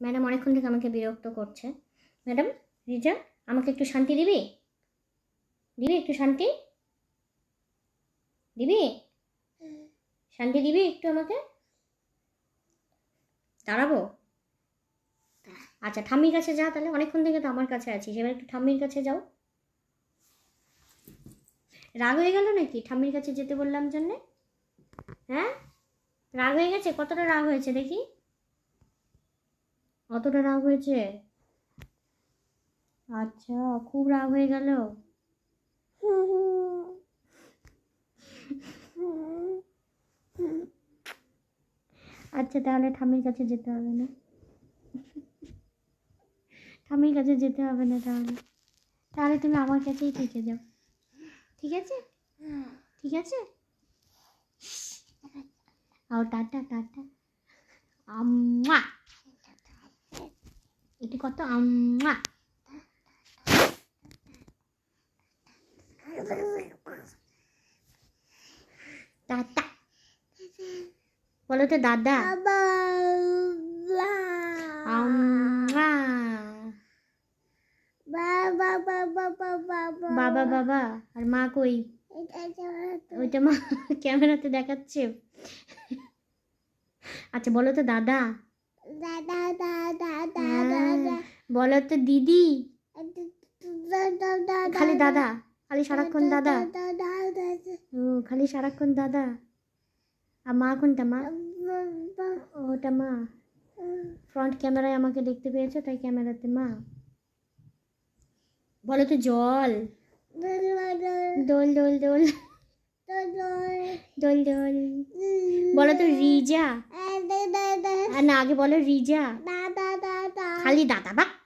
Madam অনেকক্ষণ থেকে আমাকে বিরক্ত করছে। ম্যাডাম, রিজা, আমাকে একটু শান্তি দিবি? দিবি একটু শান্তি? দিবি? শান্তি দিবি একটু আমাকে? দাঁড়াবো? আচ্ছা ঠাম্মির কাছে যা, তাহলে অনেকক্ষণ থেকে তো আমার কাছে আছিস। এবার একটু ঠাম্মির কাছে যাও। রাগ হয়ে গেল নাকি ঠাম্মির কাছে যেতে বললাম জন্যে? হ্যাঁ? রাগ হয়ে গেছে? কতটা রাগ হয়েছে দেখি। অতটা রাগ হয়েছে? আচ্ছা খুব রাগ হয়ে গেল? আচ্ছা তাহলে ঠামির কাছে যেতে হবে না। ঠামির কাছে যেতে হবে না তাহলে। তাহলে তুমি আমার কাছেই থেকে যাও। ঠিক আছে? ঠিক আছে? আও টাটা টাটা। আম্মা! এটি কত আম্মা টাটা বলো তো দাদা আম্মা বাবা বাবা আর মা কই ওইটা মা ক্যামেরাতে দেখাচ্ছে আচ্ছা বলো তো দাদা হ্যাঁ, বলো তো দিদি। খালি দাদা, খালি সারাক্ষণ দাদা। ও, খালি সারাক্ষণ দাদা। আর মা কোনটা মা? ওটা মা। ফ্রন্ট ক্যামেরায় আমাকে দেখতে পেয়েছ, তাই ক্যামেরাতে মা। বলো তো জল। দোল দোল দোল। দোল দোল। বলো তো রিজা। না, আগে বলো রিজা। খালি দাদা বা।